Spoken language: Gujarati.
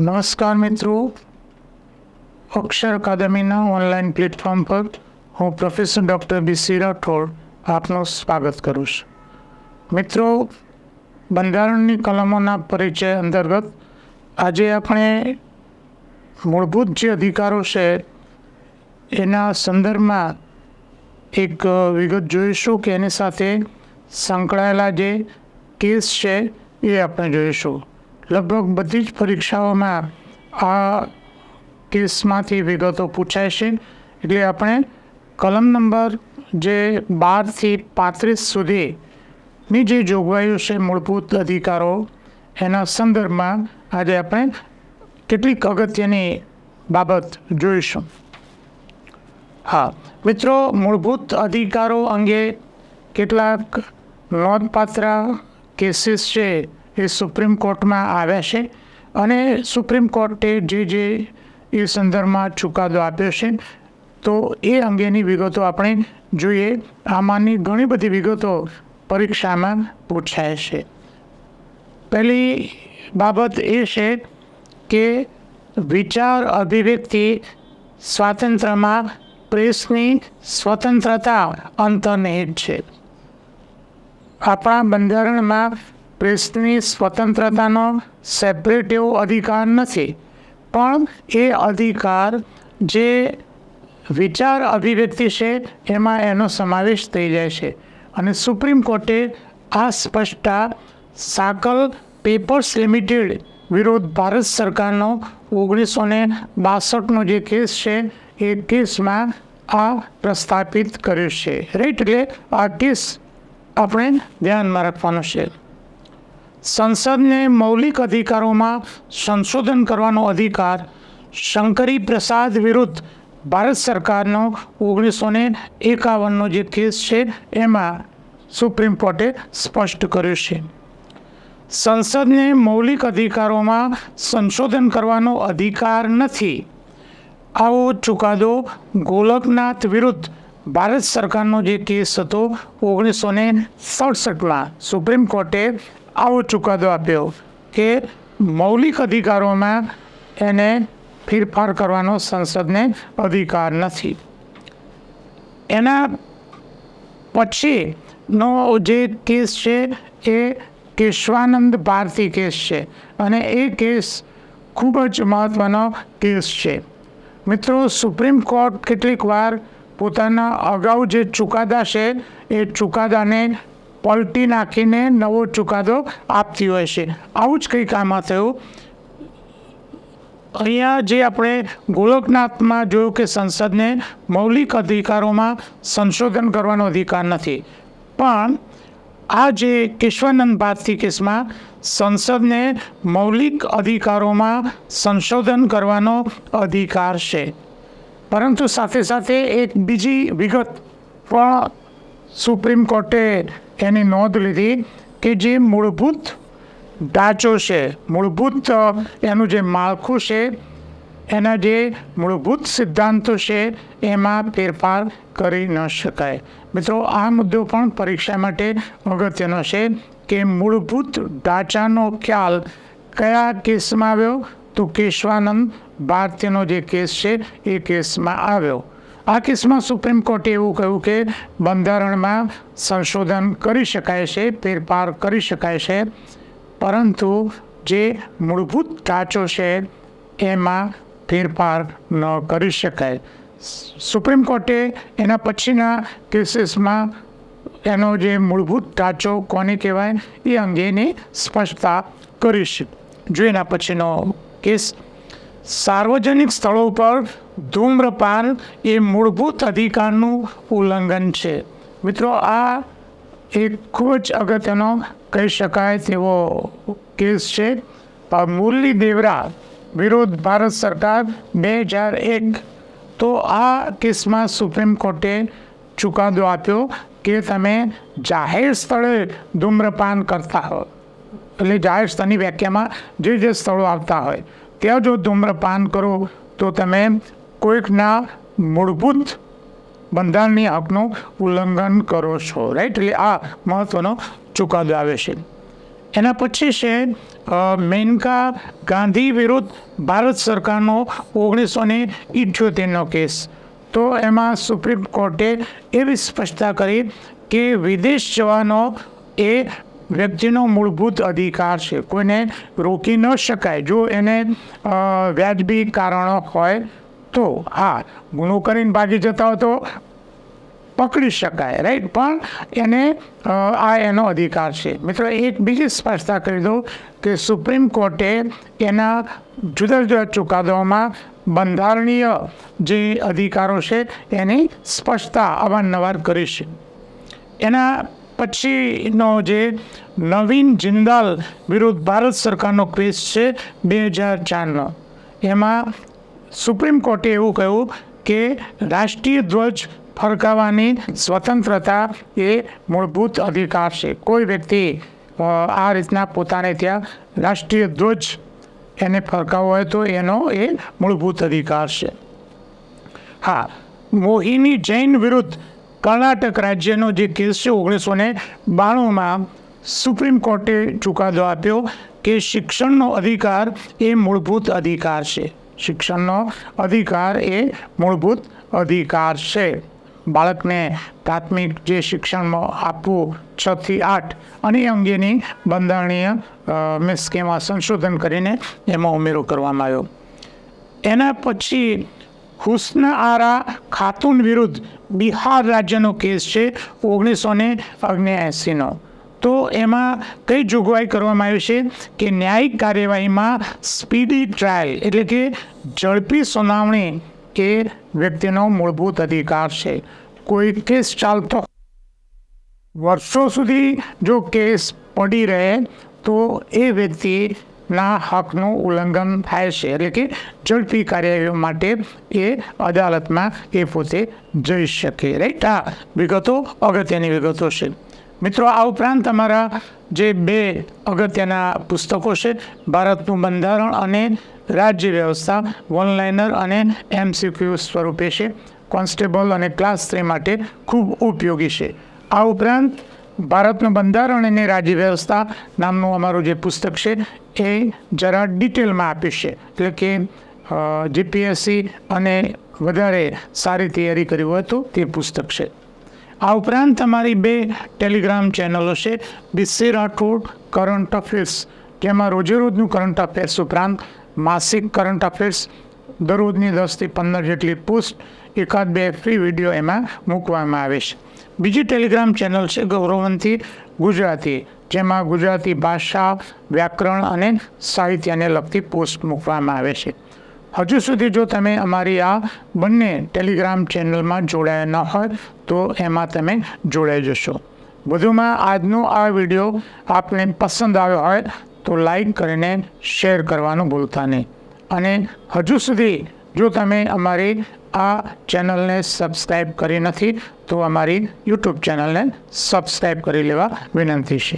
નમસ્કાર મિત્રો. અક્ષર અકાદમીના ઓનલાઈન પ્લેટફોર્મ પર હું professor doctor B C Rathod આપનું સ્વાગત કરું છું. મિત્રો, બંધારણની કલમોના પરિચય અંતર્ગત આજે આપણે મૂળભૂત જે અધિકારો છે, એના સંદર્ભમાં એક વિગત જોઈશું કે એની સાથે સંકળાયેલા જે કેસ છે એ આપણે જોઈશું. લગભગ બધી જ પરીક્ષાઓમાં આ કેસમાંથી વિગતો પૂછાય છે. એટલે આપણે કલમ નંબર જે બારથી પાંત્રીસ સુધીની જે જોગવાઈઓ છે, મૂળભૂત અધિકારો, એના સંદર્ભમાં આજે આપણે કેટલીક અગત્યની બાબત જોઈશું. હા, મિત્રો, મૂળભૂત અધિકારો અંગે કેટલાક નોંધપાત્ર કેસીસ છે. એ સુપ્રીમ કોર્ટમાં આવ્યા છે અને સુપ્રીમ કોર્ટે જે જે એ સંદર્ભમાં ચુકાદો આપ્યો છે, તો એ અંગેની વિગતો આપણે જોઈએ. આમાંની ઘણી બધી વિગતો પરીક્ષામાં પૂછાય છે. પહેલી બાબત એ છે કે વિચાર અભિવ્યક્તિ સ્વાતંત્ર્યમાં પ્રેસની સ્વતંત્રતા અંતર્નિહિત છે. આપણા બંધારણમાં પ્રેસની સ્વતંત્રતાનો સેપરેટ એવો અધિકાર નથી, પણ એ અધિકાર જે વિચાર અભિવ્યક્તિ છે એમાં એનો સમાવેશ થઈ જાય છે. અને સુપ્રીમ કોર્ટે આ સ્પષ્ટતા સાકલ પેપર્સ લિમિટેડ વિરુદ્ધ ભારત સરકારનો ઓગણીસો ને બાસઠનો જે કેસ છે, એ કેસમાં આ પ્રસ્થાપિત કર્યું છે. રાઈટ, એટલે આ કેસ આપણે ધ્યાનમાં રાખવાનો છે. સંસદને મૌલિક અધિકારોમાં સંશોધન કરવાનો અધિકાર શંકરી પ્રસાદ વિરુદ્ધ ભારત સરકારનો ઓગણીસો ને એકાવનનો જે કેસ છે, એમાં સુપ્રીમ કોર્ટે સ્પષ્ટ કર્યું છે. સંસદને મૌલિક અધિકારોમાં સંશોધન કરવાનો અધિકાર નથી. આવો ચુકાદો ગોલકનાથ વિરુદ્ધ ભારત સરકારનો જે કેસ હતો, ઓગણીસો ને સડસઠમાં સુપ્રીમ કોર્ટે આવો ચુકાદો આપ્યો કે મૌલિક અધિકારોમાં એને ફેરફાર કરવાનો સંસદને અધિકાર નથી. એના પછીનો જે કેસ છે એ કેશવાનંદ ભારતી કેસ છે અને એ કેસ ખૂબ જ મહત્ત્વનો કેસ છે. મિત્રો, સુપ્રીમ કોર્ટ કેટલીક વાર પોતાના અગાઉ જે ચુકાદા છે એ ચુકાદાને પલટી નાખીને નવો ચુકાદો આપતી હોય છે. આવું જ કંઈક આમાં થયું. અહીંયા જે આપણે ગોલકનાથમાં જોયું કે સંસદને મૌલિક અધિકારોમાં સંશોધન કરવાનો અધિકાર નથી. પણ આ જે કેશવાનંદ ભારતી કેસમાં સંસદને મૌલિક અધિકારોમાં સંશોધન કરવાનો અધિકાર છે. પરંતુ સાથે સાથે એક બીજી વિગત પણ સુપ્રીમ કોર્ટે એની નોંધ લીધી કે જે મૂળભૂત ઢાંચો છે, મૂળભૂત એનું જે માળખું છે, એના જે મૂળભૂત સિદ્ધાંતો છે, એમાં ફેરફાર કરી ન શકાય. મિત્રો, આ મુદ્દો પણ પરીક્ષા માટે અગત્યનો છે કે મૂળભૂત ઢાંચાનો ખ્યાલ કયા કેસમાં આવ્યો? તો કેશવાનંદ ભારતીયનો જે કેસ છે, એ કેસમાં આવ્યો. આ કેસમાં સુપ્રીમ કોર્ટે એવું કહ્યું કે બંધારણમાં સંશોધન કરી શકાય છે, ફેરફાર કરી શકાય છે, પરંતુ જે મૂળભૂત ઢાંચો છે એમાં ફેરફાર ન કરી શકાય. સુપ્રીમ કોર્ટે એના પછીના કેસીસમાં એનો જે મૂળભૂત ઢાંચો કોને કહેવાય એ અંગેની સ્પષ્ટતા કરીશ જો એના પછીનો કેસ સાર્વજનિક સ્થળો પર ધૂમ્રપાન એ મૂળભૂત અધિકારનું ઉલ્લંઘન છે. મિત્રો, આ એક ખૂબ જ અગત્યનો કહી શકાય તેવો કેસ છે. મુરલી દેવરા વિરુદ્ધ ભારત સરકાર બે હજાર એક. તો આ કેસમાં સુપ્રીમ કોર્ટે ચુકાદો આપ્યો કે તમે જાહેર સ્થળે ધૂમ્રપાન કરતા હો. એટલે જાહેર સ્થળની વ્યાખ્યામાં જે જે સ્થળો આવતા હોય, ત્યાં જો ધૂમ્રપાન કરો, તો તમે કોઈકના મૂળભૂત બંધારણની હકનું ઉલ્લંઘન કરો છો. રાઈટ એટલે આ મહત્ત્વનો ચુકાદો આવે છે. એના પછી છે મેનકા ગાંધી વિરુદ્ધ ભારત સરકારનો ઓગણીસો ને ઇઠ્યોતેરનો કેસ. તો એમાં સુપ્રીમ કોર્ટે એવી સ્પષ્ટતા કરી કે વિદેશ જવાનો એ વ્યક્તિનો મૂળભૂત અધિકાર છે. કોઈને રોકી ન શકાય. જો એને વ્યાજબી કારણો હોય તો હા ગુનો કરીને ભાગી જતા હોય તો પકડી શકાય રાઈટ પણ એને આ એનો અધિકાર છે. મિત્રો, એક બીજી સ્પષ્ટતા કરી દઉં કે સુપ્રીમ કોર્ટે એના જુદા જુદા ચુકાદાઓમાં બંધારણીય જે અધિકારો છે એની સ્પષ્ટતા અવારનવાર કરી છે. એના પછીનો જે નવીન જિંદાલ વિરુદ્ધ ભારત સરકારનો કેસ છે બે હજાર ચારનો. એમાં સુપ્રીમ કોર્ટે એવું કહ્યું કે રાષ્ટ્રીય ધ્વજ ફરકાવવાની સ્વતંત્રતા એ મૂળભૂત અધિકાર છે. કોઈ વ્યક્તિ આ રીતના પોતાને ત્યાં રાષ્ટ્રીય ધ્વજ એને ફરકાવવો હોય તો એનો એ મૂળભૂત અધિકાર છે. હા, મોહિની જૈન વિરુદ્ધ કર્ણાટક રાજ્યનો જે કેસ છે, ઓગણીસો ને બાણુંમાં સુપ્રીમ કોર્ટે ચુકાદો આપ્યો કે શિક્ષણનો અધિકાર એ મૂળભૂત અધિકાર છે. શિક્ષણનો અધિકાર એ મૂળભૂત અધિકાર છે. બાળકને પ્રાથમિક જે શિક્ષણમાં આપવું છથી આઠ અને એ અંગેની બંધારણીય મીન્સ કે એમાં સંશોધન કરીને એમાં ઉમેરો કરવામાં આવ્યો. એના પછી હુસ્ન આરા ખાતુન વિરુદ્ધ બિહાર રાજ્યનો કેસ છે ઓગણીસો ને ઓગણએંસીનો તો એમાં કઈ જોગવાઈ કરવામાં આવી છે કે ન્યાયિક કાર્યવાહીમાં સ્પીડી ટ્રાયલ એટલે કે ઝડપી સુનાવણી એ વ્યક્તિનો મૂળભૂત અધિકાર છે. કોઈ કેસ ચાલતો વર્ષો સુધી જો કેસ પડી રહે તો એ વ્યક્તિના હકનું ઉલ્લંઘન થાય છે એટલે કે ઝડપી કાર્યવાહી માટે એ અદાલતમાં એ પોતે જઈ શકે. રાઈટ આ વિગતો અગત્યની વિગતો છે. મિત્રો, આ ઉપરાંત અમારા જે બે અગત્યના પુસ્તકો છે, ભારતનું બંધારણ અને રાજ્ય વ્યવસ્થા વનલાઇનર અને એમસીક્યુ સ્વરૂપે છે, કોન્સ્ટેબલ અને ક્લાસ થ્રી માટે ખૂબ ઉપયોગી છે. આ ઉપરાંત ભારતનું બંધારણ અને રાજ્ય વ્યવસ્થા નામનું અમારું જે પુસ્તક છે, એ જરા ડિટેલમાં આપ્યું છે. એટલે કે જીપીએસસી અને વધારે સારી તૈયારી કર્યું હતું તે પુસ્તક છે. આ ઉપરાંત તમારી બે ટેલિગ્રામ ચેનલો છે, બિસ્સી રાઠોડ, કરંટ અફેર્સ, જેમાં રોજેરોજનું કરંટ અફેર્સ ઉપરાંત માસિક કરંટ અફેર્સ દરરોજની દસથી પંદર જેટલી પોસ્ટ એકાદ બે ફ્રી વીડિયો એમાં મૂકવામાં આવે છે. બીજી ટેલિગ્રામ ચેનલ છે ગૌરવંતી ગુજરાતી, જેમાં ગુજરાતી ભાષા, વ્યાકરણ અને સાહિત્યને લગતી પોસ્ટ મૂકવામાં આવે છે. હજુ સુધી જો તમે અમારી આ બંને ટેલિગ્રામ ચેનલમાં જોડાયા ન હોય તો એમાં તમે જોડાઈ જશો. વધુમાં આજનો આ વીડિયો આપને પસંદ આવ્યો હોય, તો લાઈક કરીને શેર કરવાનું ભૂલતા નહીં. અને હજુ સુધી જો તમે અમારી આ ચેનલને સબસ્ક્રાઈબ કરી નથી, તો અમારી યુટ્યુબ ચેનલને સબસ્ક્રાઈબ કરી લેવા વિનંતી છે.